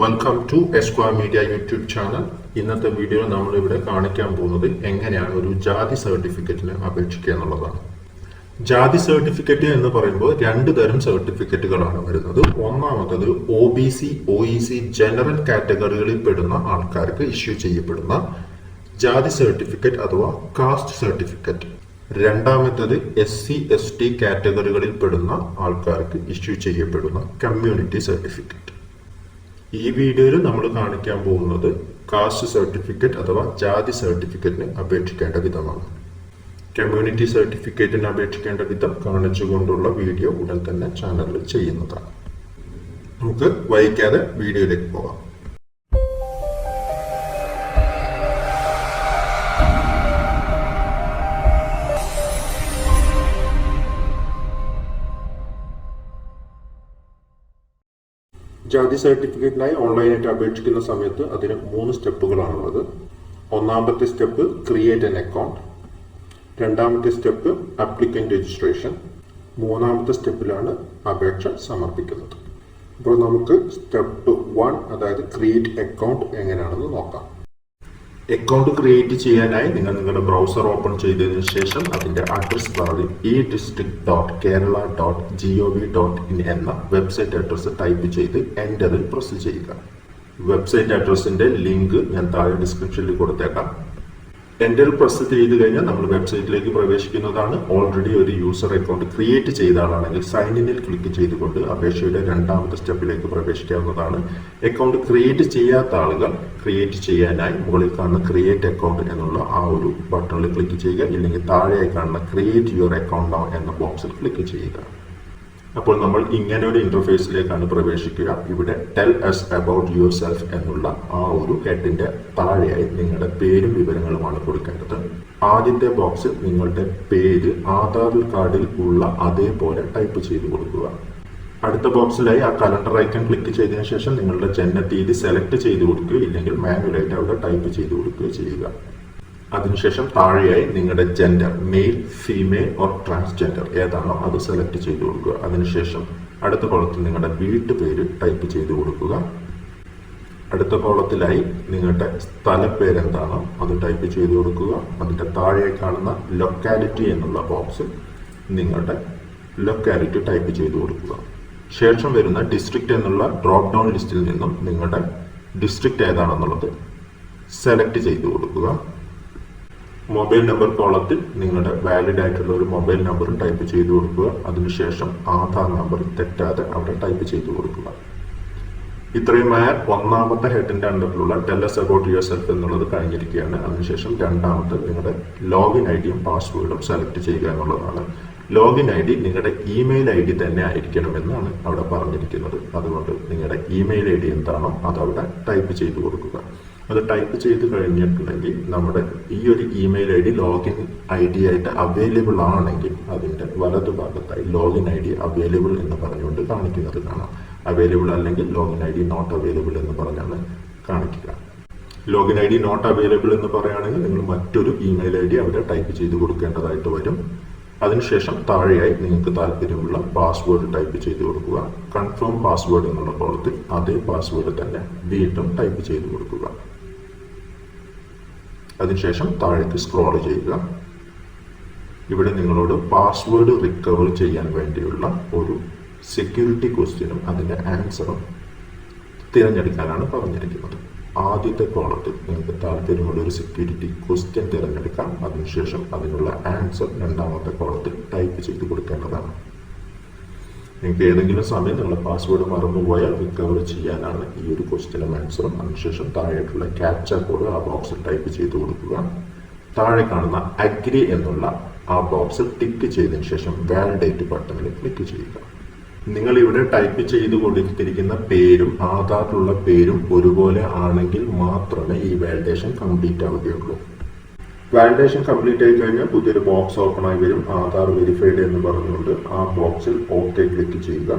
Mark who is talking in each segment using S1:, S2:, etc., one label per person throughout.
S1: Welcome to എസ്ക്വാ media YouTube channel ഇന്നത്തെ video നമ്മൾ ഇവിടെ കാണിക്കാൻ പോകുന്നത് എങ്ങനെയാണ് ഒരു ജാതി സർട്ടിഫിക്കറ്റിന് അപേക്ഷിക്കുക എന്നുള്ളതാണ്. ജാതി സർട്ടിഫിക്കറ്റ് എന്ന് പറയുമ്പോൾ രണ്ട് തരം സർട്ടിഫിക്കറ്റുകളാണ് വരുന്നത്. ഒന്നാമത്തത് O B C O E C general കാറ്റഗറികളിൽ പെടുന്ന ആൾക്കാർക്ക് ഇഷ്യൂ ചെയ്യപ്പെടുന്ന ജാതി സർട്ടിഫിക്കറ്റ് അഥവാ കാസ്റ്റ് സർട്ടിഫിക്കറ്റ് രണ്ടാമത്തത് എസ് സി എസ് ടി കാറ്റഗറികളിൽ പെടുന്ന ആൾക്കാർക്ക് ഇഷ്യൂ ചെയ്യപ്പെടുന്ന കമ്മ്യൂണിറ്റി സർട്ടിഫിക്കറ്റ് ഈ വീഡിയോയിൽ നമ്മൾ കാണിക്കാൻ പോകുന്നത് കാസ്റ്റ് സർട്ടിഫിക്കറ്റ് അഥവാ ജാതി സർട്ടിഫിക്കറ്റിന് അപേക്ഷിക്കേണ്ട വിധമാണ്. കമ്മ്യൂണിറ്റി സർട്ടിഫിക്കറ്റിന് അപേക്ഷിക്കേണ്ട വിധം കാണിച്ചുകൊണ്ടുള്ള വീഡിയോ ഉടൻ തന്നെ ചാനലിൽ ചെയ്യുന്നതാണ്. നമുക്ക് വൈകാതെ വീഡിയോയിലേക്ക് പോകാം. ജാതി സർട്ടിഫിക്കറ്റിനായി ഓൺലൈനായിട്ട് അപേക്ഷിക്കുന്ന സമയത്ത് അതിന് മൂന്ന് സ്റ്റെപ്പുകളാണുള്ളത്. ഒന്നാമത്തെ സ്റ്റെപ്പ് ക്രിയേറ്റ് എൻ അക്കൗണ്ട് രണ്ടാമത്തെ സ്റ്റെപ്പ് അപ്ലിക്കന്റ് രജിസ്ട്രേഷൻ മൂന്നാമത്തെ സ്റ്റെപ്പിലാണ് അപേക്ഷ സമർപ്പിക്കുന്നത്. ഇപ്പോൾ നമുക്ക് സ്റ്റെപ്പ് വൺ അതായത് ക്രിയേറ്റ് അക്കൗണ്ട് എങ്ങനെയാണെന്ന് നോക്കാം. അക്കൗണ്ട് ക്രിയേറ്റ് ചെയ്യാനായി നിങ്ങൾ നിങ്ങളുടെ ബ്രൗസർ ഓപ്പൺ ചെയ്തതിനു ശേഷം അതിന്റെ അഡ്രസ് ബാറിൽ E district dot Kerala dot G O V dot in എന്ന വെബ്സൈറ്റ് അഡ്രസ്സ് ടൈപ്പ് ചെയ്ത് എന്ററിൽ പ്രസ് ചെയ്യുക. വെബ്സൈറ്റ് അഡ്രസ്സിന്റെ ലിങ്ക് ഞാൻ താഴെ ഡിസ്ക്രിപ്ഷനിൽ കൊടുത്തേക്കാം. എന്റർ പ്രസ് ചെയ്ത് കഴിഞ്ഞാൽ നമ്മൾ വെബ്സൈറ്റിലേക്ക് പ്രവേശിക്കുന്നതാണ്. ഓൾറെഡി ഒരു യൂസർ അക്കൗണ്ട് ക്രിയേറ്റ് ചെയ്ത ആളാണെങ്കിൽ സൈൻ ഇനിൽ ക്ലിക്ക് ചെയ്തുകൊണ്ട് അപേക്ഷയുടെ രണ്ടാമത്തെ സ്റ്റെപ്പിലേക്ക് പ്രവേശിക്കാവുന്നതാണ്. അക്കൗണ്ട് ക്രിയേറ്റ് ചെയ്യാത്ത ആളുകൾ ക്രിയേറ്റ് ചെയ്യാനായി മുകളിൽ കാണുന്ന ക്രിയേറ്റ് അക്കൗണ്ട് എന്നുള്ള ആ ഒരു ബട്ടണിൽ ക്ലിക്ക് ചെയ്യുക. ഇല്ലെങ്കിൽ താഴെയായി കാണുന്ന ക്രിയേറ്റ് യുവർ അക്കൗണ്ട് എന്ന ബോക്സിൽ ക്ലിക്ക് ചെയ്യുക. അപ്പോൾ നമ്മൾ ഇങ്ങനെ ഒരു ഇന്റർഫേസിലേക്കാണ് പ്രവേശിക്കുക. ഇവിടെ tell us about yourself എന്നുള്ള ആ ഒരു ഹെഡിന്റെ താഴെയായി നിങ്ങളുടെ പേരും വിവരങ്ങളുമാണ് കൊടുക്കേണ്ടത്. ആദ്യത്തെ ബോക്സിൽ നിങ്ങളുടെ പേര് ആധാർ കാർഡിൽ ഉള്ള അതേപോലെ ടൈപ്പ് ചെയ്ത് കൊടുക്കുക. അടുത്ത ബോക്സിലായി ആ കലണ്ടർ ഐക്കൺ ക്ലിക്ക് ചെയ്തതിനു ശേഷം നിങ്ങളുടെ ജനനത്തീയതി സെലക്ട് ചെയ്ത് കൊടുക്കുക ഇല്ലെങ്കിൽ മാനുവലായിട്ട് അവിടെ ടൈപ്പ് ചെയ്ത് കൊടുക്കുകയോ ചെയ്യുക. അതിനുശേഷം താഴെയായി നിങ്ങളുടെ gender male female or transgender ഏതാണോ അത് സെലക്ട് ചെയ്ത് കൊടുക്കുക. അതിനുശേഷം അടുത്ത കോളത്തിൽ നിങ്ങളുടെ വീട്ടുപേര് ടൈപ്പ് ചെയ്ത് കൊടുക്കുക. അടുത്ത കോളത്തിലായി നിങ്ങളുടെ സ്ഥലപ്പേര് എന്താണോ അത് ടൈപ്പ് ചെയ്ത് കൊടുക്കുക. അതിന്റെ താഴെ കാണുന്ന ലൊക്കാലിറ്റി എന്നുള്ള ബോക്സിൽ നിങ്ങളുടെ ലൊക്കാലിറ്റി ടൈപ്പ് ചെയ്ത് കൊടുക്കുക. ശേഷം വരുന്ന ഡിസ്ട്രിക്റ്റ് എന്നുള്ള ഡ്രോപ്പ് ഡൗൺ ലിസ്റ്റിൽ നിന്നും നിങ്ങളുടെ ഡിസ്ട്രിക്റ്റ് ഏതാണെന്നുള്ളത് സെലക്ട് ചെയ്ത് കൊടുക്കുക. മൊബൈൽ നമ്പർ കോളത്തിൽ നിങ്ങളുടെ വാലിഡ് ആയിട്ടുള്ള ഒരു മൊബൈൽ നമ്പർ ടൈപ്പ് ചെയ്തു കൊടുക്കുക. അതിനുശേഷം ആധാർ നമ്പർ തെറ്റാതെ അവിടെ ടൈപ്പ് ചെയ്തു കൊടുക്കുക. ഇത്രയുമായ ഒന്നാമത്തെ ഹെഡിന്റെ അണ്ടറിലുള്ള ടെല്ലസ് അബൌട്ട് യുവർ സെൽഫ് എന്നുള്ളത് കഴിഞ്ഞിരിക്കുകയാണ്. അതിനുശേഷം രണ്ടാമത്തെ നിങ്ങളുടെ ലോഗിൻ ഐ ഡിയും പാസ്വേഡും സെലക്ട് ചെയ്യുക എന്നുള്ളതാണ്. ലോഗിൻ ഐ ഡി നിങ്ങളുടെ ഇമെയിൽ ഐ ഡി തന്നെ ആയിരിക്കണമെന്നാണ് അവിടെ പറഞ്ഞിരിക്കുന്നത്. അതുകൊണ്ട് നിങ്ങളുടെ ഇമെയിൽ ഐ ഡി എന്താണോ അതവിടെ ടൈപ്പ് ചെയ്തു കൊടുക്കുക. അത് ടൈപ്പ് ചെയ്ത് കഴിഞ്ഞിട്ടുണ്ടെങ്കിൽ നമ്മുടെ ഈ ഒരു email I D login I D ആയിട്ട് അവൈലബിൾ ആണെങ്കിൽ അതിന്റെ വലതുഭാഗത്തായി ലോഗിൻ ഐ ഡി അവൈലബിൾ എന്ന് പറഞ്ഞുകൊണ്ട് കാണിക്കുന്നത് കാണാം. അവൈലബിൾ അല്ലെങ്കിൽ login I D not available എന്ന് പറഞ്ഞാണ് കാണിക്കുക. Login I D not available എന്ന് പറയുകയാണെങ്കിൽ നിങ്ങൾ മറ്റൊരു ഇമെയിൽ ഐ ഡി അവിടെ ടൈപ്പ് ചെയ്ത് കൊടുക്കേണ്ടതായിട്ട് വരും. അതിനുശേഷം താഴെയായി നിങ്ങൾക്ക് താല്പര്യമുള്ള പാസ്വേഡ് ടൈപ്പ് ചെയ്ത് കൊടുക്കുക. കൺഫേം പാസ്വേഡ് എന്നുള്ള കോളത്തിൽ അതേ പാസ്വേഡ് തന്നെ വീണ്ടും ടൈപ്പ് ചെയ്ത് കൊടുക്കുക. അതിനുശേഷം താഴേക്ക് സ്ക്രോൾ ചെയ്യുക. ഇവിടെ നിങ്ങളോട് പാസ്വേഡ് റിക്കവർ ചെയ്യാൻ വേണ്ടിയുള്ള ഒരു സെക്യൂരിറ്റി ക്വസ്റ്റ്യനും അതിന്റെ ആൻസറും തിരഞ്ഞെടുക്കാനാണ് പറഞ്ഞിരിക്കുന്നത്. ആദ്യത്തെ കോളത്തിൽ നിങ്ങൾക്ക് താല്പര്യമുള്ള ഒരു സെക്യൂരിറ്റി ക്വസ്റ്റ്യൻ തിരഞ്ഞെടുക്കാം. അതിനുശേഷം അതിനുള്ള ആൻസർ രണ്ടാമത്തെ കോളത്തിൽ ടൈപ്പ് ചെയ്ത് കൊടുക്കേണ്ടതാണ്. നിങ്ങൾക്ക് ഏതെങ്കിലും സമയം നിങ്ങളുടെ പാസ്വേഡ് മറന്നുപോയാൽ റിക്കവർ ചെയ്യാനാണ് ഈ ഒരു ക്വസ്റ്റ്യനും ആൻസറും അതിനുശേഷം താഴെയായിട്ടുള്ള ക്യാപ്ച കോഡ് ആ ബോക്സിൽ ടൈപ്പ് ചെയ്ത് കൊടുക്കുക. താഴെ കാണുന്ന അഗ്രി എന്നുള്ള ആ ബോക്സിൽ ടിക്ക് ചെയ്തതിനു ശേഷം വാലിഡേറ്റ് ബട്ടണിൽ ക്ലിക്ക് ചെയ്യുക. നിങ്ങൾ ഇവിടെ ടൈപ്പ് ചെയ്ത് കൊടുത്തിരിക്കുന്ന പേരും ആധാറിലുള്ള പേരും ഒരുപോലെ ആണെങ്കിൽ മാത്രമേ ഈ വാലിഡേഷൻ കംപ്ലീറ്റ് ആവുകയുള്ളൂ. വാലിഡേഷൻ കംപ്ലീറ്റ് ആയി കഴിഞ്ഞാൽ പുതിയൊരു ബോക്സ് ഓപ്പൺ ആയി വരും. ആധാർ വെരിഫൈഡ് എന്ന് പറഞ്ഞുകൊണ്ട് ആ ബോക്സിൽ ഓക്കെ ക്ലിക്ക് ചെയ്യുക.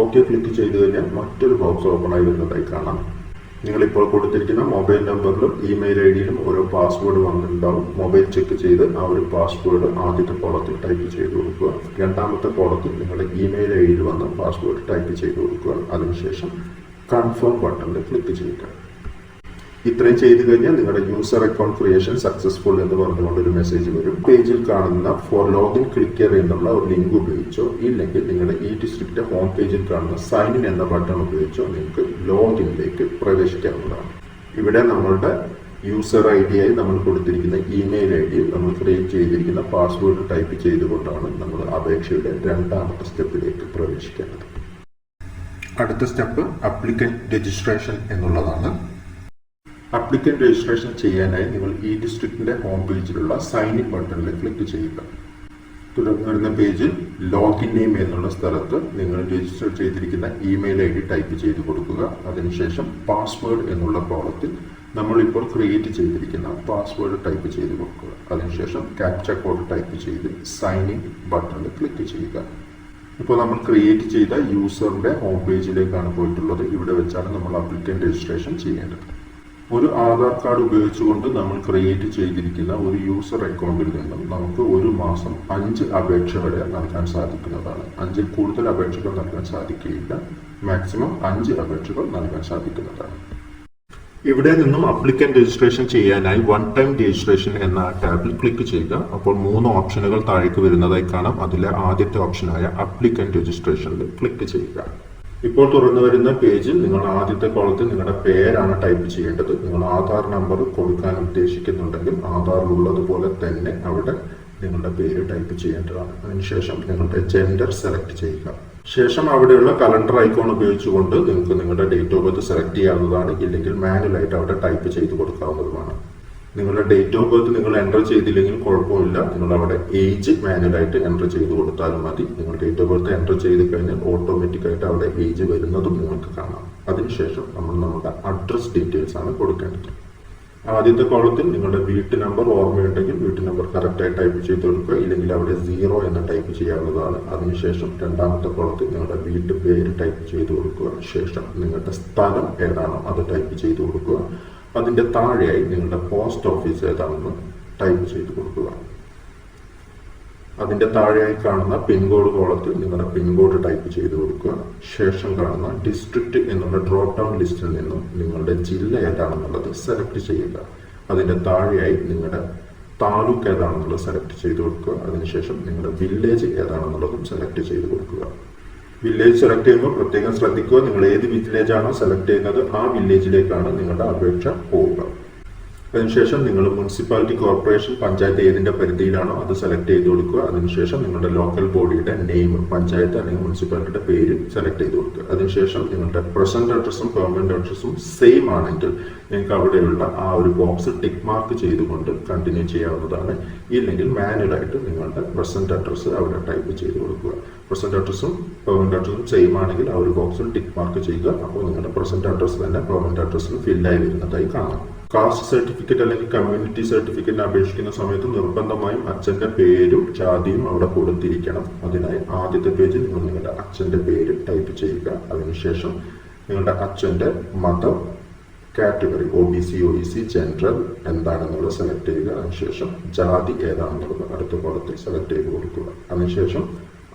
S1: ഓക്കെ ക്ലിക്ക് ചെയ്ത് കഴിഞ്ഞാൽ മറ്റൊരു ബോക്സ് ഓപ്പൺ ആയി വരുന്നതായി കാണാം. നിങ്ങളിപ്പോൾ കൊടുത്തിരിക്കുന്ന മൊബൈൽ നമ്പറിലും ഇമെയിൽ ഐ ഡിയിലും ഓരോ പാസ്വേഡ് വന്നിട്ടുണ്ടാവും. മൊബൈൽ ചെക്ക് ചെയ്ത് ആ ഒരു പാസ്വേഡ് ആദ്യത്തെ കോളത്തിൽ ടൈപ്പ് ചെയ്ത് കൊടുക്കുക. രണ്ടാമത്തെ കോളത്തിൽ നിങ്ങളുടെ ഇമെയിൽ ഐ ഡിയിൽ വന്ന പാസ്വേഡ് ടൈപ്പ് ചെയ്ത് കൊടുക്കുക. അതിനുശേഷം കൺഫേം ബട്ടണിൽ ക്ലിക്ക് ചെയ്യുക. ഇത്രയും ചെയ്തു കഴിഞ്ഞാൽ നിങ്ങളുടെ യൂസർ അക്കൗണ്ട് ക്രിയേഷൻ സക്സസ്ഫുൾ എന്ന് പറഞ്ഞുകൊണ്ട് ഒരു മെസ്സേജ് വരും. പേജിൽ കാണുന്ന ഫോർ ലോഗിൻ ക്ലിക്കർ എന്നുള്ള ഒരു ലിങ്ക് ഉപയോഗിച്ചോ ഇല്ലെങ്കിൽ നിങ്ങളുടെ ഈ ഡിസ്ട്രിക്റ്റ് ഹോം പേജിൽ കാണുന്ന സൈൻ ഇൻ എന്ന ബട്ടൺ ഉപയോഗിച്ചോ നിങ്ങൾക്ക് ലോഗിനിലേക്ക് പ്രവേശിക്കാവുന്നതാണ്. ഇവിടെ നമ്മളുടെ യൂസർ ഐ ഡി ആയി നമ്മൾ കൊടുത്തിരിക്കുന്ന ഇമെയിൽ ഐ ഡി നമ്മൾ ക്രിയേറ്റ് ചെയ്തിരിക്കുന്ന പാസ്വേഡ് ടൈപ്പ് ചെയ്തുകൊണ്ടാണ് നമ്മൾ അപേക്ഷയുടെ രണ്ടാമത്തെ സ്റ്റെപ്പിലേക്ക് പ്രവേശിക്കേണ്ടത്. അടുത്ത സ്റ്റെപ്പ് അപ്ലിക്കൻ രജിസ്ട്രേഷൻ എന്നുള്ളതാണ്. അപ്ലിക്കന്റ് രജിസ്ട്രേഷൻ ചെയ്യാനായി നിങ്ങൾ ഈ ഡിസ്ട്രിക്റ്റിന്റെ ഹോം പേജിലുള്ള സൈൻ ഇൻ ബട്ടണിൽ ക്ലിക്ക് ചെയ്യുക. തുടർന്ന് വരുന്ന പേജിൽ ലോഗിൻ നെയിം എന്നുള്ള സ്ഥലത്ത് നിങ്ങൾ രജിസ്റ്റർ ചെയ്തിരിക്കുന്ന ഇമെയിൽ ഐ ഡി ടൈപ്പ് ചെയ്ത് കൊടുക്കുക. അതിനുശേഷം പാസ്വേഡ് എന്നുള്ള കോളത്തിൽ നമ്മളിപ്പോൾ ക്രിയേറ്റ് ചെയ്തിരിക്കുന്ന പാസ്വേഡ് ടൈപ്പ് ചെയ്ത് കൊടുക്കുക. അതിനുശേഷം ക്യാപ്ച കോഡ് ടൈപ്പ് ചെയ്ത് സൈൻ ഇൻ ബട്ടണിൽ ക്ലിക്ക് ചെയ്യുക. ഇപ്പോൾ നമ്മൾ ക്രിയേറ്റ് ചെയ്ത യൂസറുടെ ഹോം പേജിലേക്കാണ് പോയിട്ടുള്ളത്. ഇവിടെ വെച്ചാണ് നമ്മൾ അപ്ലിക്കന്റ് രജിസ്ട്രേഷൻ ചെയ്യേണ്ടത്. ഒരു ആധാർ കാർഡ് ഉപയോഗിച്ചുകൊണ്ട് നമ്മൾ ക്രിയേറ്റ് ചെയ്തിരിക്കുന്ന ഒരു യൂസർ അക്കൗണ്ടിൽ നിന്നും നമുക്ക് ഒരു മാസം അഞ്ച് അപേക്ഷ വരെ നൽകാൻ സാധിക്കുന്നതാണ്. അഞ്ചിൽ കൂടുതൽ അപേക്ഷകൾ നൽകാൻ സാധിക്കുകയില്ല. മാക്സിമം അഞ്ച് അപേക്ഷകൾ നൽകാൻ സാധിക്കുന്നതാണ്. ഇവിടെ നിന്നും അപ്ലിക്കന്റ് രജിസ്ട്രേഷൻ ചെയ്യാനായി വൺ ടൈം രജിസ്ട്രേഷൻ എന്ന ടാബിൽ ക്ലിക്ക് ചെയ്യുക. അപ്പോൾ മൂന്ന് ഓപ്ഷനുകൾ താഴേക്ക് വരുന്നതായി കാണാം. അതിലെ ആദ്യത്തെ ഓപ്ഷനായ അപ്ലിക്കന്റ് രജിസ്ട്രേഷനിൽ ക്ലിക്ക് ചെയ്യുക. ഇപ്പോൾ തുറന്നു വരുന്ന പേജിൽ നിങ്ങൾ ആദ്യത്തെ കോളത്തിൽ നിങ്ങളുടെ പേരാണ് ടൈപ്പ് ചെയ്യേണ്ടത്. നിങ്ങൾ ആധാർ നമ്പർ കൊടുക്കാൻ ഉദ്ദേശിക്കുന്നുണ്ടെങ്കിൽ ആധാറിലുള്ളതുപോലെ തന്നെ അവിടെ നിങ്ങളുടെ പേര് ടൈപ്പ് ചെയ്യേണ്ടതാണ്. അതിനുശേഷം നിങ്ങളുടെ ജെൻഡർ സെലക്ട് ചെയ്യുക. ശേഷം അവിടെയുള്ള കലണ്ടർ ഐക്കോൺ ഉപയോഗിച്ചുകൊണ്ട് നിങ്ങൾക്ക് നിങ്ങളുടെ ഡേറ്റ് ഓഫ് ബർത്ത് സെലക്ട് ചെയ്യാവുന്നതാണ്. ഇല്ലെങ്കിൽ മാനുവലായിട്ട് അവിടെ ടൈപ്പ് ചെയ്ത് കൊടുക്കാവുന്നതുമാണ്. നിങ്ങളുടെ ഡേറ്റ് ഓഫ് ബർത്ത് നിങ്ങൾ എന്റർ ചെയ്തില്ലെങ്കിൽ കുഴപ്പമില്ല. നിങ്ങൾ അവിടെ ഏജ് മാനുവലായിട്ട് എന്റർ ചെയ്ത് കൊടുത്താലും മതി. നിങ്ങൾ ഡേറ്റ് ഓഫ് ബർത്ത് എന്റർ ചെയ്ത് കഴിഞ്ഞാൽ ഓട്ടോമാറ്റിക്കായിട്ട് അവിടെ ഏജ് വരുന്നതും നിങ്ങൾക്ക് കാണാം. അതിനുശേഷം നമ്മൾ നമ്മുടെ അഡ്രസ് ഡീറ്റെയിൽസ് ആണ് കൊടുക്കേണ്ടത്. ആദ്യത്തെ കോളത്തിൽ നിങ്ങളുടെ വീട്ട് നമ്പർ ഓർമ്മയുണ്ടെങ്കിൽ വീട്ട് നമ്പർ കറക്റ്റായി ടൈപ്പ് ചെയ്ത് കൊടുക്കുക. ഇല്ലെങ്കിൽ അവിടെ സീറോ എന്ന് ടൈപ്പ് ചെയ്യാവുന്നതാണ്. അതിനുശേഷം രണ്ടാമത്തെ കോളത്തിൽ നിങ്ങളുടെ വീട്ടു പേര് ടൈപ്പ് ചെയ്ത് കൊടുക്കുക. ശേഷം നിങ്ങളുടെ സ്ഥലം ഏതാണോ അത് ടൈപ്പ് ചെയ്ത് കൊടുക്കുക. അതിന്റെ താഴെയായി നിങ്ങളുടെ പോസ്റ്റ് ഓഫീസ് ഏതാണെന്ന് ടൈപ്പ് ചെയ്ത് കൊടുക്കുക. അതിന്റെ താഴെയായി കാണുന്ന പിൻകോഡ് കോളത്തിൽ നിങ്ങളുടെ പിൻകോഡ് ടൈപ്പ് ചെയ്ത് കൊടുക്കുക. ശേഷം കാണുന്ന ഡിസ്ട്രിക്റ്റ് എന്നുള്ള ഡ്രോപ്പ് ഡൗൺ ലിസ്റ്റിൽ നിന്നും നിങ്ങളുടെ ജില്ല ഏതാണെന്നുള്ളത് സെലക്ട് ചെയ്യുക. അതിന്റെ താഴെയായി നിങ്ങളുടെ താലൂക്ക് ഏതാണെന്നുള്ളത് സെലക്ട് ചെയ്ത് കൊടുക്കുക. അതിനുശേഷം നിങ്ങളുടെ വില്ലേജ് ഏതാണെന്നുള്ളതും സെലക്ട് ചെയ്ത് കൊടുക്കുക. വില്ലേജ് സെലക്ട് ചെയ്യുമ്പോൾ പ്രത്യേകം ശ്രദ്ധിക്കുക. നിങ്ങൾ ഏത് വില്ലേജാണോ സെലക്ട് ചെയ്യുന്നത് ആ വില്ലേജിലേക്കാണ് നിങ്ങളുടെ അപേക്ഷ പോവുക. അതിനുശേഷം നിങ്ങൾ മുനിസിപ്പാലിറ്റി കോർപ്പറേഷൻ പഞ്ചായത്ത് ഏതിന്റെ പരിധിയിലാണോ അത് സെലക്ട് ചെയ്ത് കൊടുക്കുക. അതിനുശേഷം നിങ്ങളുടെ ലോക്കൽ ബോഡിയുടെ നെയിം പഞ്ചായത്ത് അല്ലെങ്കിൽ മുനിസിപ്പാലിറ്റിയുടെ പേര് സെലക്ട് ചെയ്ത് കൊടുക്കുക. അതിനുശേഷം നിങ്ങളുടെ പ്രസന്റ് അഡ്രസ്സും പെർമനന്റ് അഡ്രസ്സും സെയിം ആണെങ്കിൽ നിങ്ങൾക്ക് അവിടെയുള്ള ആ ഒരു ബോക്സ് ടിക്ക് മാർക്ക് ചെയ്തുകൊണ്ട് കണ്ടിന്യൂ ചെയ്യാവുന്നതാണ്. ഇല്ലെങ്കിൽ മാനുവലായിട്ട് നിങ്ങളുടെ പ്രസന്റ് അഡ്രസ്സ് അവിടെ ടൈപ്പ് ചെയ്ത് കൊടുക്കുക. പ്രസന്റ് അഡ്രസ്സും പെർമനന്റ് അഡ്രസ്സും സെയിം ആണെങ്കിൽ ആ ഒരു ബോക്സിൽ ടിക്ക് മാർക്ക് ചെയ്യുക. അപ്പോൾ നിങ്ങളുടെ പ്രസന്റ് അഡ്രസ്സ് തന്നെ പെർമനന്റ് അഡ്രസ്സിൽ ഫില്ലായി വരുന്നതായി കാണാം. കാസ്റ്റ് സർട്ടിഫിക്കറ്റ് അല്ലെങ്കിൽ കമ്മ്യൂണിറ്റി സർട്ടിഫിക്കറ്റിന് അപേക്ഷിക്കുന്ന സമയത്ത് നിർബന്ധമായും അച്ഛന്റെ പേരും ജാതിയും അവിടെ കൊടുത്തിരിക്കണം. അതിനായി ആദ്യത്തെ പേജിൽ നിങ്ങൾ നിങ്ങളുടെ അച്ഛന്റെ പേര് ടൈപ്പ് ചെയ്യുക. അതിനുശേഷം നിങ്ങളുടെ അച്ഛന്റെ മതം category O B C O E C general എന്താണെന്നുള്ളത് സെലക്ട് ചെയ്യുക. അതിനുശേഷം ജാതി ഏതാണെന്നുള്ളത് അടുത്ത കോളത്തിൽ സെലക്ട് ചെയ്ത് കൊടുക്കുക. അതിനുശേഷം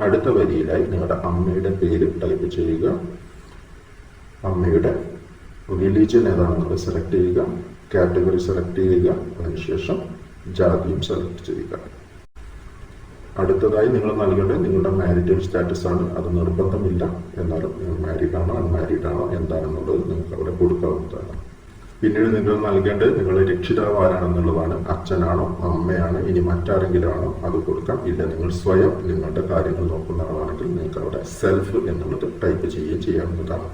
S1: അടുത്ത വരിയിലായി നിങ്ങളുടെ അമ്മയുടെ പേര് ടൈപ്പ് ചെയ്യുക. അമ്മയുടെ റിലീജിയൻ ഏതാണെന്നുള്ളത് സെലക്ട് ചെയ്യുക. കാറ്റഗറി സെലക്ട് ചെയ്യുക. അതിനുശേഷം ജാതിയും സെലക്ട് ചെയ്യുക. അടുത്തതായി നിങ്ങൾ നൽകേണ്ടത് നിങ്ങളുടെ മാരിറ്റൽ സ്റ്റാറ്റസ് ആണ്. അത് നിർബന്ധമില്ല. എന്നാലും നിങ്ങൾ മാരീഡ് ആണോ അൺമാരീഡ് ആണോ എന്താണെന്നുള്ളത് നിങ്ങൾക്ക് അവിടെ കൊടുക്കാവുന്നതാണ്. പിന്നീട് നിങ്ങൾ നൽകേണ്ടത് നിങ്ങൾ രക്ഷിതാവ് ആരാണെന്നുള്ളതാണ്. അച്ഛനാണോ അമ്മയാണോ ഇനി മറ്റാരെങ്കിലും ആണോ അത് കൊടുക്കാം. ഇല്ല നിങ്ങൾ സ്വയം നിങ്ങളുടെ കാര്യങ്ങൾ നോക്കുന്ന ആളാണെങ്കിൽ നിങ്ങൾക്ക് അവിടെ സെൽഫ് എന്നുള്ളത് ടൈപ്പ് ചെയ്യുകയും ചെയ്യാവുന്നതാണ്.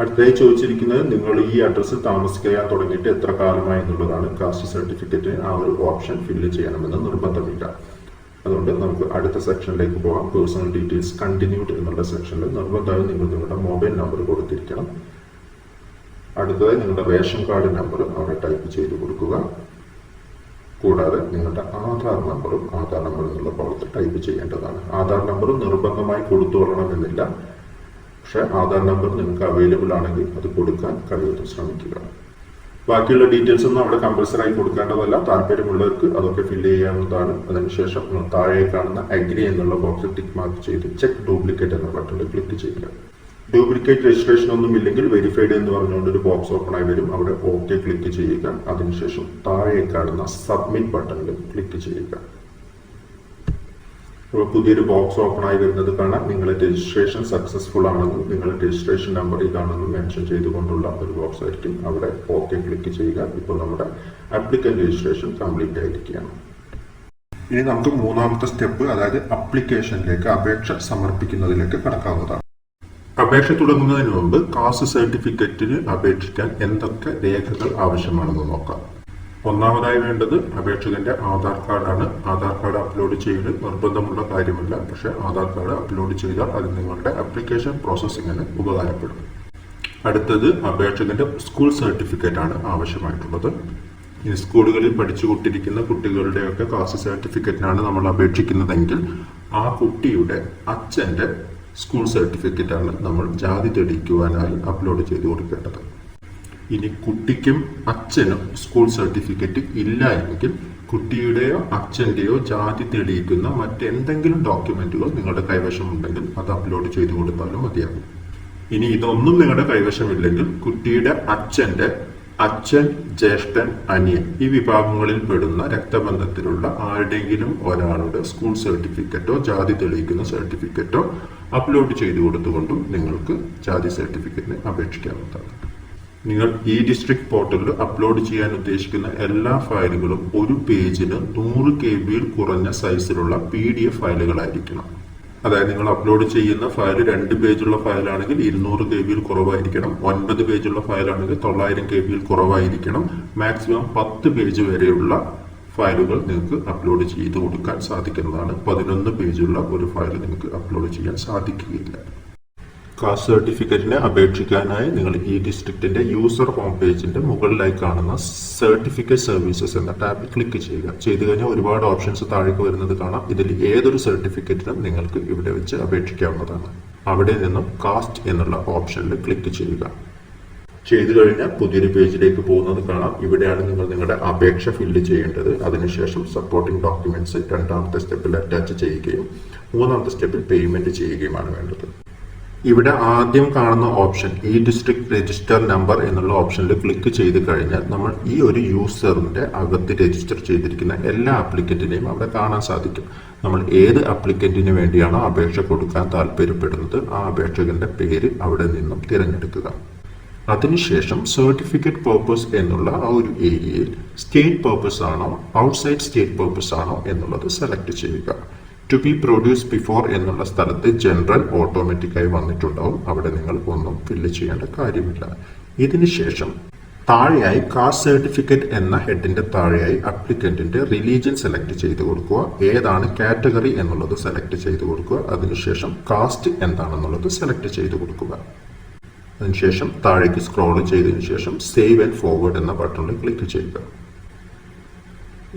S1: അടുത്തതായി ചോദിച്ചിരിക്കുന്നത് നിങ്ങൾ ഈ അഡ്രസ്സിൽ താമസിക്കാൻ തുടങ്ങിയിട്ട് എത്ര കാലമായി എന്നുള്ളതാണ്. കാസ്റ്റ് സർട്ടിഫിക്കറ്റ് ആ ഒരു ഓപ്ഷൻ ഫില്ല് ചെയ്യണമെന്ന് നിർബന്ധമില്ല. അതുകൊണ്ട് നമുക്ക് അടുത്ത സെക്ഷനിലേക്ക് പോകാം. പേഴ്സണൽ ഡീറ്റെയിൽസ് കണ്ടിന്യൂഡ് എന്നുള്ള സെക്ഷനിൽ നിർബന്ധമായും നിങ്ങൾ നിങ്ങളുടെ മൊബൈൽ നമ്പർ കൊടുത്തിരിക്കണം. അടുത്തതായി നിങ്ങളുടെ റേഷൻ കാർഡ് നമ്പർ അവിടെ ടൈപ്പ് ചെയ്ത് കൊടുക്കുക. കൂടാതെ നിങ്ങളുടെ ആധാർ നമ്പറും ആധാർ നമ്പർ എന്നുള്ള പുറത്ത് ടൈപ്പ് ചെയ്യേണ്ടതാണ്. ആധാർ നമ്പറും നിർബന്ധമായി കൊടുത്തുകൊള്ളണമെന്നില്ല. പക്ഷെ ആധാർ നമ്പർ നിങ്ങൾക്ക് അവൈലബിൾ ആണെങ്കിൽ അത് കൊടുക്കാൻ കഴിയുന്നത് ശ്രമിക്കുക. ബാക്കിയുള്ള ഡീറ്റെയിൽസ് ഒന്നും അവിടെ കമ്പൽസറി ആയി കൊടുക്കേണ്ടതല്ല. താല്പര്യമുള്ളവർക്ക് അതൊക്കെ ഫില്ല് ചെയ്യാവുന്നതാണ്. അതിനുശേഷം താഴെ കാണുന്ന അഗ്രി എന്നുള്ള ബോക്സിൽ ടിക്ക് മാർക്ക് ചെയ്ത് ചെക്ക് ഡ്യൂപ്ലിക്കേറ്റ് എന്ന ബട്ടണിൽ ക്ലിക്ക് ചെയ്യുക. ഡ്യൂപ്ലിക്കേറ്റ് രജിസ്ട്രേഷൻ ഒന്നും ഇല്ലെങ്കിൽ വെരിഫൈഡ് എന്ന് പറഞ്ഞുകൊണ്ട് ഒരു ബോക്സ് ഓപ്പൺ ആയി വരും. അവിടെ ഓക്കെ ക്ലിക്ക് ചെയ്യുക. അതിനുശേഷം താഴെ കാണുന്ന സബ്മിറ്റ് ബട്ടണിൽ ക്ലിക്ക് ചെയ്യുക. പുതിയൊരു ബോക്സ് ഓപ്പൺ ആയി വരുന്നത് കാണാം. നിങ്ങളുടെ രജിസ്ട്രേഷൻ സക്സസ്ഫുൾ ആണെന്നും നിങ്ങളുടെ രജിസ്ട്രേഷൻ നമ്പർ ഇതാണെന്നും മെൻഷൻ ചെയ്തുകൊണ്ടുള്ള ഒരു ബോക്സ് ആയിരിക്കും. അവിടെ ഓക്കെ ക്ലിക്ക് ചെയ്യുക. ഇപ്പോൾ നമ്മുടെ ആപ്ലിക്കന്റ് രജിസ്ട്രേഷൻ കംപ്ലീറ്റ് ആയിരിക്കുകയാണ്. ഇനി നമുക്ക് മൂന്നാമത്തെ സ്റ്റെപ്പ് അതായത് അപ്ലിക്കേഷനിലേക്ക് അപേക്ഷ സമർപ്പിക്കുന്നതിലേക്ക് കടക്കാവുന്നതാണ്. അപേക്ഷ തുടങ്ങുന്നതിന് മുമ്പ് കാസ്റ്റ് സർട്ടിഫിക്കറ്റിന് അപേക്ഷിക്കാൻ എന്തൊക്കെ രേഖകൾ ആവശ്യമാണെന്ന് നോക്കാം. ഒന്നാമതായി വേണ്ടത് അപേക്ഷകന്റെ ആധാർ കാർഡാണ്. ആധാർ കാർഡ് അപ്ലോഡ് ചെയ്യൽ നിർബന്ധമുള്ള കാര്യമല്ല. പക്ഷെ ആധാർ കാർഡ് അപ്ലോഡ് ചെയ്താൽ അത് നിങ്ങളുടെ അപ്ലിക്കേഷൻ പ്രോസസ്സിങ്ങിന് ഉപകാരപ്പെടും. അടുത്തത് അപേക്ഷകന്റെ സ്കൂൾ സർട്ടിഫിക്കറ്റ് ആണ് ആവശ്യമായിട്ടുള്ളത്. ഈ സ്കൂളുകളിൽ പഠിച്ചു കൊണ്ടിരിക്കുന്ന കുട്ടികളുടെയൊക്കെ കാസ്റ്റ് സർട്ടിഫിക്കറ്റിനാണ് നമ്മൾ അപേക്ഷിക്കുന്നതെങ്കിൽ ആ കുട്ടിയുടെ അച്ഛന്റെ സ്കൂൾ സർട്ടിഫിക്കറ്റ് ആണ് നമ്മൾ ജാതി തെളിയിക്കുവാനായി അപ്ലോഡ് ചെയ്തു കൊടുക്കേണ്ടത്. ഇനി കുട്ടിക്കും അച്ഛനും സ്കൂൾ സർട്ടിഫിക്കറ്റ് ഇല്ല എങ്കിൽ കുട്ടിയുടെയോ അച്ഛന്റെയോ ജാതി തെളിയിക്കുന്ന മറ്റെന്തെങ്കിലും ഡോക്യുമെന്റുകൾ നിങ്ങളുടെ കൈവശം ഉണ്ടെങ്കിൽ അത് അപ്ലോഡ് ചെയ്തു കൊടുത്താലും മതിയാകും. ഇനി ഇതൊന്നും നിങ്ങളുടെ കൈവശമില്ലെങ്കിൽ കുട്ടിയുടെ അച്ഛന്റെ അച്ഛൻ ജ്യേഷ്ഠൻ അനിയൻ ഈ വിഭാഗങ്ങളിൽ പെടുന്ന രക്തബന്ധത്തിലുള്ള ആരുടെയെങ്കിലും ഒരാളുടെ സ്കൂൾ സർട്ടിഫിക്കറ്റോ ജാതി തെളിയിക്കുന്ന സർട്ടിഫിക്കറ്റോ അപ്ലോഡ് ചെയ്തു കൊടുത്തുകൊണ്ടും നിങ്ങൾക്ക് ജാതി സർട്ടിഫിക്കറ്റിന് അപേക്ഷിക്കാവുന്നതാണ്. നിങ്ങൾ ഈ ഡിസ്ട്രിക്ട് പോർട്ടലിൽ അപ്ലോഡ് ചെയ്യാൻ ഉദ്ദേശിക്കുന്ന എല്ലാ ഫയലുകളും ഒരു പേജിന് നൂറ് കെ ബിയിൽ കുറഞ്ഞ സൈസിലുള്ള പി ഡി എഫ് ഫയലുകളായിരിക്കണം. അതായത് നിങ്ങൾ അപ്ലോഡ് ചെയ്യുന്ന ഫയൽ രണ്ട് പേജുള്ള ഫയലാണെങ്കിൽ ഇരുന്നൂറ് കെ ബിയിൽ കുറവായിരിക്കണം. ഒൻപത് പേജുള്ള ഫയലാണെങ്കിൽ തൊള്ളായിരം കെ ബിയിൽ കുറവായിരിക്കണം. മാക്സിമം പത്ത് പേജ് വരെയുള്ള ഫയലുകൾ നിങ്ങൾക്ക് അപ്ലോഡ് ചെയ്ത് കൊടുക്കാൻ സാധിക്കുന്നതാണ്. പതിനൊന്ന് പേജുള്ള ഒരു ഫയൽ നിങ്ങൾക്ക് അപ്ലോഡ് ചെയ്യാൻ സാധിക്കുകയില്ല. കാസ്റ്റ് സർട്ടിഫിക്കറ്റിന് അപേക്ഷിക്കാനായി നിങ്ങൾ ഈ ഡിസ്ട്രിക്റ്റിന്റെ യൂസർ ഹോം പേജിന്റെ മുകളിലായി കാണുന്ന സർട്ടിഫിക്കറ്റ് സർവീസസ് എന്ന ടാബിൽ ക്ലിക്ക് ചെയ്യുക. ചെയ്തു കഴിഞ്ഞാൽ ഒരുപാട് ഓപ്ഷൻസ് താഴേക്ക് വരുന്നത് കാണാം. ഇതിൽ ഏതൊരു സർട്ടിഫിക്കറ്റിനും നിങ്ങൾക്ക് ഇവിടെ വെച്ച് അപേക്ഷിക്കാവുന്നതാണ്. അവിടെ നിന്നും കാസ്റ്റ് എന്നുള്ള ഓപ്ഷനിൽ ക്ലിക്ക് ചെയ്യുക. ചെയ്തു കഴിഞ്ഞാൽ പുതിയൊരു പേജിലേക്ക് പോകുന്നത് കാണാം. ഇവിടെയാണ് നിങ്ങൾ നിങ്ങളുടെ അപേക്ഷ ഫില്ല് ചെയ്യേണ്ടത്. അതിനുശേഷം സപ്പോർട്ടിംഗ് ഡോക്യുമെന്റ്സ് രണ്ടാമത്തെ സ്റ്റെപ്പിൽ അറ്റാച്ച് ചെയ്യുകയും മൂന്നാമത്തെ സ്റ്റെപ്പിൽ പേയ്മെന്റ് ചെയ്യുകയുമാണ് വേണ്ടത്. ഇവിടെ ആദ്യം കാണുന്ന ഓപ്ഷൻ ഈ ഡിസ്ട്രിക്ട് രജിസ്റ്റർ നമ്പർ എന്നുള്ള ഓപ്ഷനിൽ ക്ലിക്ക് ചെയ്ത് കഴിഞ്ഞാൽ നമ്മൾ ഈ ഒരു യൂസറിന്റെ അകത്ത് രജിസ്റ്റർ ചെയ്തിരിക്കുന്ന എല്ലാ അപ്ലിക്കന്റിനെയും അവിടെ കാണാൻ സാധിക്കും. നമ്മൾ ഏത് അപ്ലിക്കന്റിന് വേണ്ടിയാണോ അപേക്ഷ കൊടുക്കാൻ താല്പര്യപ്പെടുന്നത് ആ അപേക്ഷകന്റെ പേര് അവിടെ നിന്നും തിരഞ്ഞെടുക്കുക. അതിനുശേഷം സർട്ടിഫിക്കറ്റ് പേർപ്പസ് എന്നുള്ള ആ ഒരു ഏരിയയിൽ സ്റ്റേറ്റ് പേർപ്പസ് ആണോ ഔട്ട്സൈഡ് സ്റ്റേറ്റ് പേർപ്പസ് ആണോ എന്നുള്ളത് സെലക്ട് ചെയ്യുക. ടു ബി പ്രൊഡ്യൂസ് ബിഫോർ എന്നുള്ള സ്ഥലത്ത് ജനറൽ ഓട്ടോമാറ്റിക്കായി വന്നിട്ടുണ്ടാവും. അവിടെ നിങ്ങൾ ഒന്നും ഫില്ല് ചെയ്യേണ്ട കാര്യമില്ല. ഇതിനുശേഷം താഴെയായി കാസ്റ്റ് സർട്ടിഫിക്കറ്റ് എന്ന ഹെഡിന്റെ താഴെയായി അപ്ലിക്കന്റിന്റെ റിലീജിയൻ സെലക്ട് ചെയ്ത് കൊടുക്കുക. ഏതാണ് കാറ്റഗറി എന്നുള്ളത് സെലക്ട് ചെയ്ത് കൊടുക്കുക. അതിനുശേഷം കാസ്റ്റ് എന്താണെന്നുള്ളത് സെലക്ട് ചെയ്ത് കൊടുക്കുക. അതിനുശേഷം താഴേക്ക് സ്ക്രോൾ ചെയ്തതിനു ശേഷം സേവ് ആൻഡ് ഫോർവേഡ് എന്ന ബട്ടണിൽ ക്ലിക്ക് ചെയ്യുക.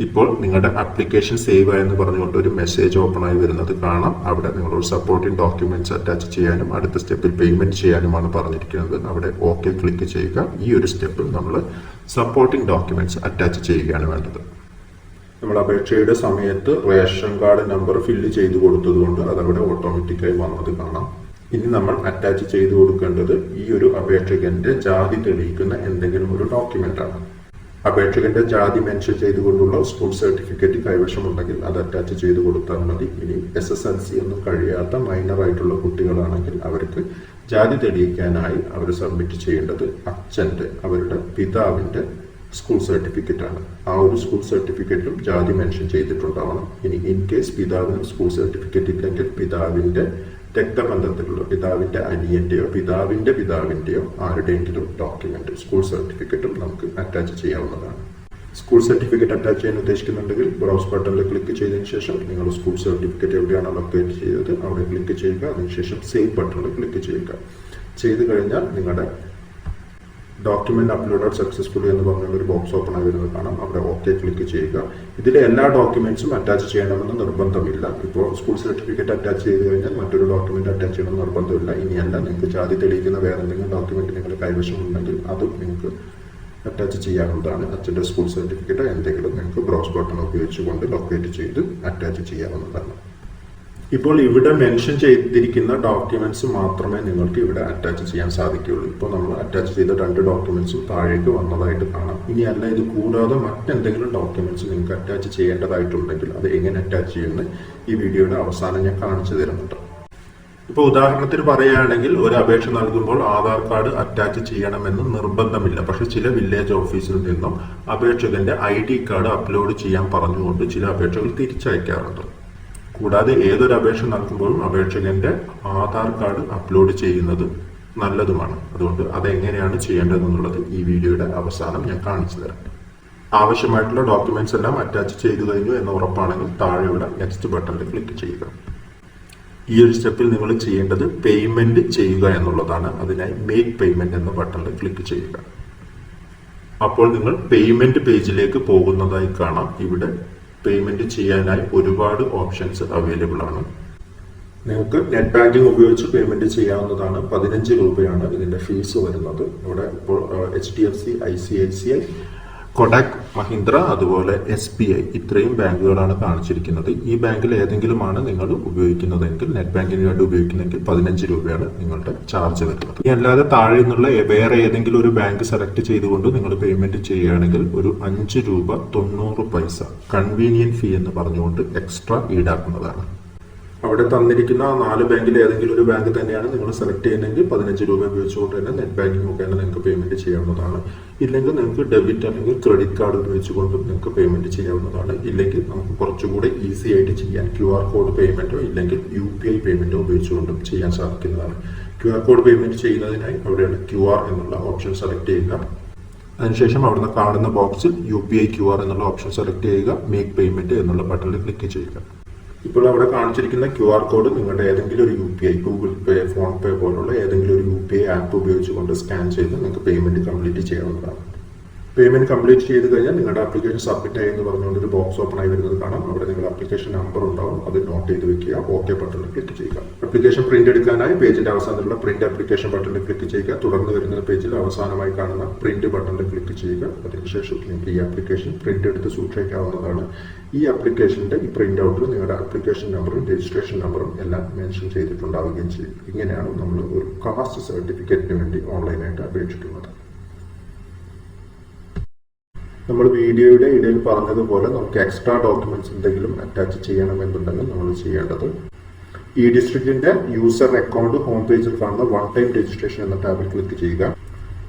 S1: ഇപ്പോൾ നിങ്ങളുടെ ആപ്ലിക്കേഷൻ സേവ് ആയെന്ന് പറഞ്ഞുകൊണ്ട് ഒരു മെസ്സേജ് ഓപ്പൺ ആയി വരുന്നത് കാണാം. അവിടെ നിങ്ങളോട് സപ്പോർട്ടിംഗ് ഡോക്യുമെന്റ്സ് അറ്റാച്ച് ചെയ്യാനും അടുത്ത സ്റ്റെപ്പിൽ പേയ്മെന്റ് ചെയ്യാനുമാണ് പറഞ്ഞിരിക്കുന്നത്. അവിടെ ഓക്കെ ക്ലിക്ക് ചെയ്യുക. ഈ ഒരു സ്റ്റെപ്പിൽ നമ്മൾ സപ്പോർട്ടിംഗ് ഡോക്യുമെന്റ്സ് അറ്റാച്ച് ചെയ്യുകയാണ് വേണ്ടത്. നമ്മൾ അപേക്ഷയുടെ സമയത്ത് റേഷൻ കാർഡ് നമ്പർ ഫില്ല് ചെയ്ത് കൊടുത്തതുകൊണ്ട് അതവിടെ ഓട്ടോമാറ്റിക്കായി വന്നത് കാണാം. ഇനി നമ്മൾ അറ്റാച്ച് ചെയ്തു കൊടുക്കേണ്ടത് ഈ ഒരു അപേക്ഷകന്റെ ജാതി തെളിയിക്കുന്ന എന്തെങ്കിലും ഒരു ഡോക്യുമെന്റ് ആണ്. അപേക്ഷകന്റെ ജാതി മെൻഷൻ ചെയ്തുകൊണ്ടുള്ള സ്കൂൾ സർട്ടിഫിക്കറ്റ് കൈവശമുണ്ടെങ്കിൽ അത് അറ്റാച്ച് ചെയ്തു കൊടുത്താൽ മതി. ഇനി എസ് എസ് എൽ സി ഒന്നും കഴിയാത്ത മൈനർ ആയിട്ടുള്ള കുട്ടികളാണെങ്കിൽ അവർക്ക് ജാതി തെളിയിക്കാനായി അവർ സബ്മിറ്റ് ചെയ്യേണ്ടത് അച്ഛന്റെ അവരുടെ പിതാവിന്റെ സ്കൂൾ സർട്ടിഫിക്കറ്റ് ആണ്. ആ ഒരു സ്കൂൾ സർട്ടിഫിക്കറ്റിലും ജാതി മെൻഷൻ ചെയ്തിട്ടുണ്ടാവണം. ഇനി ഇൻ കേസ് പിതാവിന് സ്കൂൾ സർട്ടിഫിക്കറ്റ് ഇല്ലെങ്കിൽ പിതാവിന്റെ രക്തബന്ധത്തിലുള്ള പിതാവിന്റെ അനിയന്റെയോ പിതാവിന്റെ പിതാവിന്റെയോ ആരുടെയെങ്കിലും ഡോക്യുമെന്റ് സ്കൂൾ സർട്ടിഫിക്കറ്റും നമുക്ക് അറ്റാച്ച് ചെയ്യാവുന്നതാണ്. സ്കൂൾ സർട്ടിഫിക്കറ്റ് അറ്റാച്ച് ചെയ്യാൻ ഉദ്ദേശിക്കുന്നുണ്ടെങ്കിൽ ബ്രൗസ് ബട്ടണിൽ ക്ലിക്ക് ചെയ്തതിന് ശേഷം നിങ്ങൾ സ്കൂൾ സർട്ടിഫിക്കറ്റ് എവിടെയാണ് ലൊക്കേറ്റ് ചെയ്തത് അവിടെ ക്ലിക്ക് ചെയ്യുക. അതിനുശേഷം സേവ് ബട്ടണിൽ ക്ലിക്ക് ചെയ്യുക. ചെയ്തു കഴിഞ്ഞാൽ നിങ്ങളുടെ ഡോക്യുമെന്റ് അപ്ലോഡ് സക്സസ്ഫുള്ളി എന്ന് പറഞ്ഞ ഒരു ബോക്സ് ഓപ്പൺ ആയി വരുന്നത് കാണാം. അവിടെ ഓക്കെ ക്ലിക്ക് ചെയ്യുക. ഇതിലെ എല്ലാ ഡോക്യുമെന്റ്സും അറ്റാച്ച് ചെയ്യണമെന്ന് നിർബന്ധമില്ല. ഇപ്പോൾ സ്കൂൾ സർട്ടിഫിക്കറ്റ് അറ്റാച്ച് ചെയ്ത് കഴിഞ്ഞാൽ മറ്റൊരു ഡോക്യുമെന്റ് അറ്റാച്ച് ചെയ്യണമെന്ന് നിർബന്ധമില്ല. ഇനിയല്ല നിങ്ങൾക്ക് ജാതി തെളിയിക്കുന്ന വേറെ എന്തെങ്കിലും ഡോക്യുമെന്റ് നിങ്ങൾ കൈവശം ഉണ്ടെങ്കിൽ അതും നിങ്ങൾക്ക് അറ്റാച്ച് ചെയ്യാവുന്നതാണ്. അച്ഛന്റെ സ്കൂൾ സർട്ടിഫിക്കറ്റ് എന്തെങ്കിലും നിങ്ങൾക്ക് ബ്രോസ് ബട്ടൺ ഉപയോഗിച്ചുകൊണ്ട് ലൊക്കേറ്റ് ചെയ്ത് അറ്റാച്ച് ചെയ്യാവുന്നതാണ്. ഇപ്പോൾ ഇവിടെ മെൻഷൻ ചെയ്തിരിക്കുന്ന ഡോക്യുമെന്റ്സ് മാത്രമേ നിങ്ങൾക്ക് ഇവിടെ അറ്റാച്ച് ചെയ്യാൻ സാധിക്കുകയുള്ളൂ. ഇപ്പോൾ നമ്മൾ അറ്റാച്ച് ചെയ്ത രണ്ട് ഡോക്യുമെന്റ്സും താഴേക്ക് വന്നതായിട്ട് കാണാം. ഇനി അല്ല ഇത് കൂടാതെ മറ്റെന്തെങ്കിലും ഡോക്യുമെന്റ്സ് നിങ്ങൾക്ക് അറ്റാച്ച് ചെയ്യേണ്ടതായിട്ടുണ്ടെങ്കിൽ അത് എങ്ങനെ അറ്റാച്ച് ചെയ്യുമെന്ന് ഈ വീഡിയോയുടെ അവസാനം ഞാൻ കാണിച്ചു തരുന്നുണ്ട് ഇപ്പോൾ ഉദാഹരണത്തിന് പറയുകയാണെങ്കിൽ ഒരു അപേക്ഷ നൽകുമ്പോൾ ആധാർ കാർഡ് അറ്റാച്ച് ചെയ്യണമെന്ന് നിർബന്ധമില്ല. പക്ഷെ ചില വില്ലേജ് ഓഫീസിൽ നിന്നും അപേക്ഷകന്റെ ഐ കാർഡ് അപ്ലോഡ് ചെയ്യാൻ പറഞ്ഞുകൊണ്ട് ചില അപേക്ഷകൾ തിരിച്ചയക്കാറുണ്ട്. കൂടാതെ ഏതൊരു അപേക്ഷ നൽകുമ്പോഴും അപേക്ഷകന്റെ ആധാർ കാർഡ് അപ്ലോഡ് ചെയ്യുന്നത് നല്ലതുമാണ്. അതുകൊണ്ട് അതെങ്ങനെയാണ് ചെയ്യേണ്ടതെന്നുള്ളത് ഈ വീഡിയോയുടെ അവസാനം ഞാൻ കാണിച്ചു തരാം. ആവശ്യമായിട്ടുള്ള ഡോക്യുമെന്റ്സ് എല്ലാം അറ്റാച്ച് ചെയ്തു കഴിഞ്ഞു എന്ന് ഉറപ്പാണെങ്കിൽ താഴെയുള്ള നെക്സ്റ്റ് ബട്ടണിൽ ക്ലിക്ക് ചെയ്യുക. ഈ ഒരു സ്റ്റെപ്പിൽ നിങ്ങൾ ചെയ്യേണ്ടത് പേയ്മെന്റ് ചെയ്യുക എന്നുള്ളതാണ്. അതിനായി മേക്ക് പേയ്മെന്റ് എന്ന ബട്ടണിൽ ക്ലിക്ക് ചെയ്യുക. അപ്പോൾ നിങ്ങൾ പേയ്മെന്റ് പേജിലേക്ക് പോകുന്നതായി കാണാം. ഇവിടെ പേയ്മെന്റ് ചെയ്യാനായി ഒരുപാട് ഓപ്ഷൻസ് അവൈലബിൾ ആണ്. നിങ്ങൾക്ക് നെറ്റ് ബാങ്കിംഗ് ഉപയോഗിച്ച് പേയ്മെന്റ് ചെയ്യാവുന്നതാണ് പതിനഞ്ച് രൂപയാണ് ഇതിന്റെ ഫീസ് വരുന്നത്. ഇവിടെ ഇപ്പോൾ H D F C I C I C I Kotak Mahindra അതുപോലെ എസ് ബി ഐ ഇത്രയും ബാങ്കുകളാണ് കാണിച്ചിരിക്കുന്നത്. ഈ ബാങ്കിൽ ഏതെങ്കിലുമാണ് നിങ്ങൾ ഉപയോഗിക്കുന്നതെങ്കിൽ നെറ്റ് ബാങ്കിന് വേണ്ടി ഉപയോഗിക്കുന്നെങ്കിൽ പതിനഞ്ച് രൂപയാണ് നിങ്ങളുടെ ചാർജ് വരുന്നത്. ഇനി അല്ലാതെ താഴെ നിന്നുള്ള വേറെ ഏതെങ്കിലും ഒരു ബാങ്ക് സെലക്ട് ചെയ്തുകൊണ്ട് നിങ്ങൾ പേയ്മെന്റ് ചെയ്യുകയാണെങ്കിൽ ഒരു അഞ്ച് രൂപ തൊണ്ണൂറ് പൈസ കൺവീനിയൻ ഫീ എന്ന് പറഞ്ഞുകൊണ്ട് എക്സ്ട്രാ ഈടാക്കുന്നതാണ്. അവിടെ തന്നിരിക്കുന്ന ആ നാല് ബാങ്കിൽ ഏതെങ്കിലും ഒരു ബാങ്ക് തന്നെയാണ് നിങ്ങൾ സെലക്ട് ചെയ്യുന്നതെങ്കിൽ പതിനഞ്ച് രൂപ ഉപയോഗിച്ചുകൊണ്ട് തന്നെ നെറ്റ് ബാങ്കിങ് മുഖേന നിങ്ങൾക്ക് പേയ്മെന്റ് ചെയ്യാവുന്നതാണ്. ഇല്ലെങ്കിൽ നിങ്ങൾക്ക് ഡെബിറ്റ് അല്ലെങ്കിൽ ക്രെഡിറ്റ് കാർഡ് ഉപയോഗിച്ചുകൊണ്ട് നിങ്ങൾക്ക് പേയ്മെന്റ് ചെയ്യാവുന്നതാണ്. ഇല്ലെങ്കിൽ നമുക്ക് കുറച്ചുകൂടി ഈസി ആയിട്ട് ചെയ്യാൻ ക്യു ആർ കോഡ് പേയ്മെന്റോ ഇല്ലെങ്കിൽ യു പി ഐ പേയ്മെന്റോ ഉപയോഗിച്ചുകൊണ്ടും ചെയ്യാൻ സാധിക്കുന്നതാണ്. ക്യു ആർ കോഡ് പേയ്മെന്റ് ചെയ്യുന്നതിനായി അവിടെയാണ് ക്യു ആർ എന്നുള്ള ഓപ്ഷൻ സെലക്ട് ചെയ്യുക. അതിനുശേഷം അവിടുന്ന് കാണുന്ന ബോക്സിൽ U P I Q R എന്നുള്ള ഓപ്ഷൻ സെലക്ട് ചെയ്യുക. മേക്ക് പേയ്മെന്റ് എന്നുള്ള ബട്ടണിൽ ക്ലിക്ക് ചെയ്യുക. ഇപ്പോൾ അവിടെ കാണിച്ചിരിക്കുന്ന ക്യു ആർ കോഡ് നിങ്ങളുടെ ഏതെങ്കിലും ഒരു U P I Google Pay PhonePe പോലുള്ള ഏതെങ്കിലും ഒരു യു പി ഐ ആപ്പ് ഉപയോഗിച്ചുകൊണ്ട് സ്കാൻ ചെയ്ത് നിങ്ങൾക്ക് പേയ്മെന്റ് കംപ്ലീറ്റ് ചെയ്യാവുന്നതാണ്. പേയ്മെന്റ് കംപ്ലീറ്റ് ചെയ്ത് കഴിഞ്ഞാൽ നിങ്ങളുടെ ആപ്ലിക്കേഷൻ സബ്മിറ്റ് ആയി എന്ന് പറഞ്ഞുകൊണ്ട് ഒരു ബോക്സ് ഓപ്പൺ ആയി വരുന്നത് കാണാം. അവിടെ നിങ്ങൾ ആപ്ലിക്കേഷൻ നമ്പർ ഉണ്ടാവും. അത് നോട്ട് ചെയ്ത് വെക്കുക. ഓക്കെ ബട്ടണിൽ ക്ലിക്ക് ചെയ്യുക. ആപ്ലിക്കേഷൻ പ്രിന്റ് എടുക്കാനായി പേജിന്റെ അവസാനത്തിലുള്ള പ്രിന്റ് ആപ്ലിക്കേഷൻ ബട്ടണിൽ ക്ലിക്ക് ചെയ്യുക. തുടർന്ന് വരുന്ന പേജിൽ അവസാനമായി കാണുന്ന പ്രിന്റ് ബട്ടണിൽ ക്ലിക്ക് ചെയ്യുക. അതിനുശേഷം നിങ്ങൾക്ക് ഈ ആപ്ലിക്കേഷൻ പ്രിന്റ് എടുത്ത് സൂക്ഷിക്കാവുന്നതാണ്. ഈ ആപ്ലിക്കേഷന്റെ ഈ പ്രിന്റ് ഔട്ടിൽ നിങ്ങളുടെ ആപ്ലിക്കേഷൻ നമ്പറും രജിസ്ട്രേഷൻ നമ്പറും എല്ലാം മെൻഷൻ ചെയ്തിട്ടുണ്ടാവുകയും ചെയ്യും. ഇങ്ങനെയാണ് നമ്മൾ ഒരു കാസ്റ്റ് സർട്ടിഫിക്കറ്റിന് വേണ്ടി ഓൺലൈനായിട്ട് അപേക്ഷിക്കുന്നത്. വീഡിയോയുടെ ഇടയിൽ പറഞ്ഞതുപോലെ നമുക്ക് എക്സ്ട്രാ ഡോക്യുമെന്റ്സ് എന്തെങ്കിലും അറ്റാച്ച് ചെയ്യണമെന്നുണ്ടെങ്കിൽ നമ്മൾ ചെയ്യേണ്ടത് ഈ ഡിസ്ട്രിക്റ്റിന്റെ യൂസർ അക്കൗണ്ട് ഹോം പേജിൽ കാണുന്ന വൺ ടൈം രജിസ്ട്രേഷൻ എന്ന ടാബിൽ ക്ലിക്ക് ചെയ്യുക.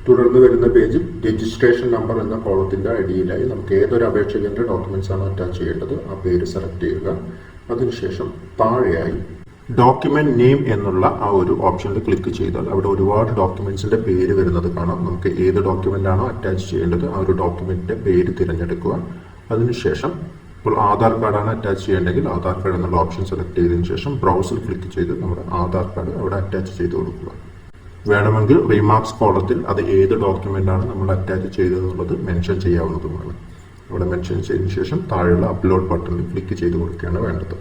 S1: തുടർന്ന് വരുന്ന പേജിൽ രജിസ്ട്രേഷൻ നമ്പർ എന്ന കോളത്തിന്റെ അടിയിലായി നമുക്ക് ഏതൊരു അപേക്ഷകന്റെ ഡോക്യുമെന്റ്സ് ആണ് അറ്റാച്ച് ചെയ്യേണ്ടത് ആ പേര് സെലക്ട് ചെയ്യുക. അതിനുശേഷം താഴെയായി ഡോക്യുമെന്റ് നെയിം എന്നുള്ള ആ ഒരു ഓപ്ഷനിൽ ക്ലിക്ക് ചെയ്താൽ അവിടെ ഒരുപാട് ഡോക്യുമെന്റ്സിന്റെ പേര് വരുന്നത് കാണാം. നമുക്ക് ഏത് ഡോക്യുമെന്റ് ആണോ അറ്റാച്ച് ചെയ്യേണ്ടത് ആ ഒരു ഡോക്യുമെന്റിന്റെ പേര് തിരഞ്ഞെടുക്കുക. അതിനുശേഷം ഇപ്പോൾ ആധാർ കാർഡാണ് അറ്റാച്ച് ചെയ്യേണ്ടെങ്കിൽ ആധാർ കാർഡ് എന്നുള്ള ഓപ്ഷൻ സെലക്ട് ചെയ്തതിനു ശേഷം ബ്രൗസിൽ ക്ലിക്ക് ചെയ്ത് നമ്മുടെ ആധാർ കാർഡ് അവിടെ അറ്റാച്ച് ചെയ്ത് കൊടുക്കുക. വേണമെങ്കിൽ റിമാർക്സ് കോളത്തിൽ അത് ഏത് ഡോക്യുമെന്റ് ആണ് നമ്മൾ അറ്റാച്ച് ചെയ്തതെന്നുള്ളത് മെൻഷൻ ചെയ്യാവുന്നതുമാണ്. അവിടെ മെൻഷൻ ചെയ്തതിനു ശേഷം താഴെയുള്ള അപ്ലോഡ് ബട്ടണിൽ ക്ലിക്ക് ചെയ്ത് കൊടുക്കുകയാണ് വേണ്ടത്.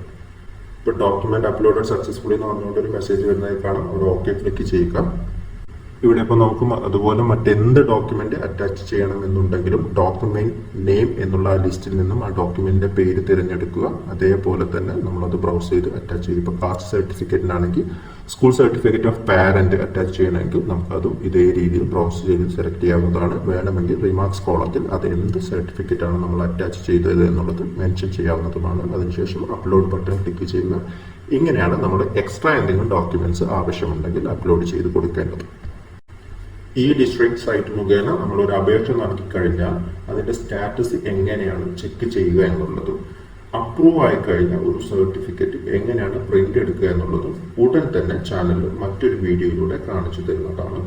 S1: ഇപ്പോൾ ഡോക്യുമെന്റ് അപ്ലോഡ് സക്സസ്ഫുള്ളി എന്ന് പറഞ്ഞുകൊണ്ട് ഒരു മെസ്സേജ് വരുന്നതായി കാണാം. അവിടെ ഓക്കെ ക്ലിക്ക് ചെയ്യുക. ഇവിടെ ഇപ്പോൾ നമുക്ക് അതുപോലെ മറ്റെന്ത് ഡോക്യുമെന്റ് അറ്റാച്ച് ചെയ്യണമെന്നുണ്ടെങ്കിലും ഡോക്യുമെന്റ് നെയിം എന്നുള്ള ആ ലിസ്റ്റിൽ നിന്നും ആ ഡോക്യുമെന്റിന്റെ പേര് തിരഞ്ഞെടുക്കുക. അതേപോലെ തന്നെ നമ്മളത് ബ്രൗസ് ചെയ്ത് അറ്റാച്ച് ചെയ്യും ഇപ്പോൾ caste സർട്ടിഫിക്കറ്റിനാണെങ്കിൽ school certificate of parent attach ചെയ്യണമെങ്കിൽ നമുക്കതും ഇതേ രീതിയിൽ ബ്രൗസ് ചെയ്ത് സെലക്ട് ചെയ്യാവുന്നതാണ്. വേണമെങ്കിൽ റിമാർക്സ് കോളത്തിൽ അത് എന്ത് സർട്ടിഫിക്കറ്റ് ആണ് നമ്മൾ അറ്റാച്ച് ചെയ്തത് എന്നുള്ളത് മെൻഷൻ ചെയ്യാവുന്നതുമാണ്. അതിനുശേഷം അപ്ലോഡ് ബട്ടൺ ക്ലിക്ക് ചെയ്യുക. ഇങ്ങനെയാണ് നമ്മൾ എക്സ്ട്രാ എന്തെങ്കിലും ഡോക്യുമെന്റ്സ് ആവശ്യമുണ്ടെങ്കിൽ അപ്ലോഡ് ചെയ്ത് കൊടുക്കേണ്ടത്. ഈ ഡിസ്ട്രിക്ട് സൈറ്റ് മുഖേന നമ്മൾ ഒരു അപേക്ഷ നടത്തി കഴിഞ്ഞാൽ അതിന്റെ സ്റ്റാറ്റസ് എങ്ങനെയാണ് ചെക്ക് ചെയ്യുക എന്നുള്ളതും അപ്രൂവ് ആയി കഴിഞ്ഞ ഒരു സർട്ടിഫിക്കറ്റ് എങ്ങനെയാണ് പ്രിന്റ് എടുക്കുക എന്നുള്ളതും ഉടൻ തന്നെ ചാനലിൽ മറ്റൊരു വീഡിയോയിലൂടെ കാണിച്ചു തരുന്നതാണ്.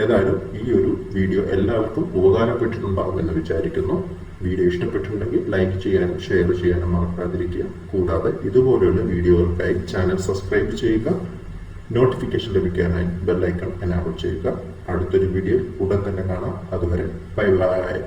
S1: ഏതായാലും ഈ ഒരു വീഡിയോ എല്ലാവർക്കും ഉപകാരപ്പെട്ടിട്ടുണ്ടാകുമെന്ന് വിചാരിക്കുന്നു. വീഡിയോ ഇഷ്ടപ്പെട്ടിട്ടുണ്ടെങ്കിൽ ലൈക്ക് ചെയ്യാനും ഷെയർ ചെയ്യാനും മറക്കാതിരിക്കുക. കൂടാതെ ഇതുപോലെയുള്ള വീഡിയോകൾക്കായി ചാനൽ സബ്സ്ക്രൈബ് ചെയ്യുക. നോട്ടിഫിക്കേഷൻ ലഭിക്കാനായി ബെല്ലൈക്കൺ എനാബിൾ ചെയ്യുക. അടുത്തൊരു വീഡിയോ ഉടൻ തന്നെ കാണാം. അതുവരെ ബൈ ബൈ.